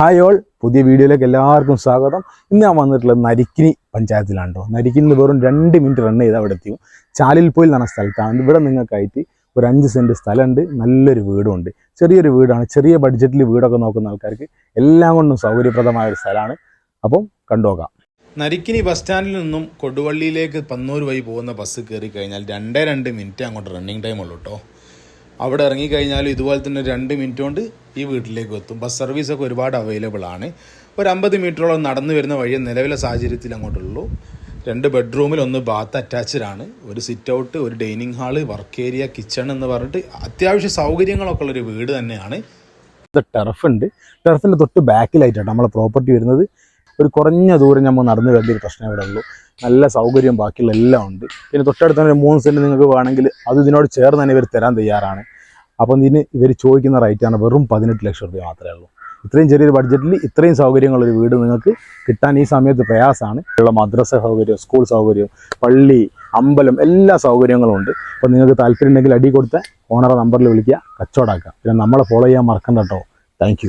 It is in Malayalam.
ഹായ് ഓൾ പുതിയ വീഡിയോയിലേക്ക് എല്ലാവർക്കും സ്വാഗതം. ഇന്ന് ഞാൻ വന്നിട്ടുള്ളത് നരിക്കിനി പഞ്ചായത്തിലാണ് കേട്ടോ നരിക്കിനി വെറും രണ്ട് മിനിറ്റ് റൺ ചെയ്ത് അവിടെ എത്തിയും ചാലിൽപ്പോയിൽ എന്ന് പറഞ്ഞ സ്ഥലത്താണ്. ഇവിടെ നിങ്ങൾക്കായിട്ട് ഒരു അഞ്ച് സെന്റ് സ്ഥലമുണ്ട്. നല്ലൊരു വീടുമുണ്ട്. ചെറിയൊരു വീടാണ്. ചെറിയ ബഡ്ജറ്റിൽ വീടൊക്കെ നോക്കുന്ന ആൾക്കാർക്ക് എല്ലാം കൊണ്ടും സൗകര്യപ്രദമായ ഒരു സ്ഥലമാണ്. അപ്പം കണ്ടുനോക്കാം നരിക്കിനി ബസ് സ്റ്റാൻഡിൽ നിന്നും കൊടുവള്ളിയിലേക്ക് പന്നൂർ വഴി പോകുന്ന ബസ് കയറി കഴിഞ്ഞാൽ രണ്ടേ രണ്ട് മിനിറ്റ് അങ്ങോട്ട് റണ്ണിങ് ടൈം ഉള്ളൂ കേട്ടോ അവിടെ ഇറങ്ങിക്കഴിഞ്ഞാൽ ഇതുപോലെ തന്നെ രണ്ട് മിനിറ്റ് കൊണ്ട് ഈ വീട്ടിലേക്ക് എത്തും. ബസ് സർവീസൊക്കെ ഒരുപാട് അവൈലബിൾ ആണ്. ഒരു അമ്പത് മീറ്ററോളം നടന്നു വരുന്ന വഴി നിലവിലെ സാഹചര്യത്തിൽ അങ്ങോട്ടുള്ളൂ. രണ്ട് ബെഡ്റൂമിൽ ഒന്ന് ബാത്ത് അറ്റാച്ച്ഡ് ആണ്. ഒരു സിറ്റ് ഔട്ട് ഒരു dining hall work area kitchen എന്ന് പറഞ്ഞിട്ട് അത്യാവശ്യ സൗകര്യങ്ങളൊക്കെ ഉള്ളൊരു വീട് തന്നെയാണ്. ടെറഫ് ഉണ്ട്. ടെറഫിന്റെ തൊട്ട് ബാക്കിലായിട്ടാണ് നമ്മളെ പ്രോപ്പർട്ടി വരുന്നത്. ഒരു കുറഞ്ഞ ദൂരം നമ്മൾ നടന്നു വേണ്ട ഒരു പ്രശ്നം ഇവിടെ ഉള്ളൂ. നല്ല സൗകര്യം ബാക്കിയുള്ള എല്ലാം ഉണ്ട്. പിന്നെ തൊട്ടടുത്ത് തന്നെ മൂന്ന് സെന്റ് നിങ്ങൾക്ക് വേണമെങ്കിൽ അത് ഇതിനോട് ചേർന്ന് തന്നെ ഇവർ തരാൻ തയ്യാറാണ്. അപ്പം ഇതിന് ഇവർ ചോദിക്കുന്ന റേറ്റാണ് വെറും പതിനെട്ട് ലക്ഷം രൂപ മാത്രമേ ഉള്ളൂ. ഇത്രയും ചെറിയൊരു ബഡ്ജറ്റിൽ ഇത്രയും സൗകര്യങ്ങളൊരു വീട് നിങ്ങൾക്ക് കിട്ടാൻ ഈ സമയത്ത് പ്രയാസമാണ്. ഉള്ള മദ്രസ സൗകര്യം സ്കൂൾ സൗകര്യം പള്ളി അമ്പലം എല്ലാ സൗകര്യങ്ങളും ഉണ്ട്. അപ്പോൾ നിങ്ങൾക്ക് താല്പര്യം ഉണ്ടെങ്കിൽ അടി കൊടുത്ത ഓണറെ നമ്പറിൽ വിളിക്കുക. കച്ചവടാക്കുക പിന്നെ നമ്മളെ ഫോളോ ചെയ്യാൻ മറക്കണ്ട കേട്ടോ താങ്ക്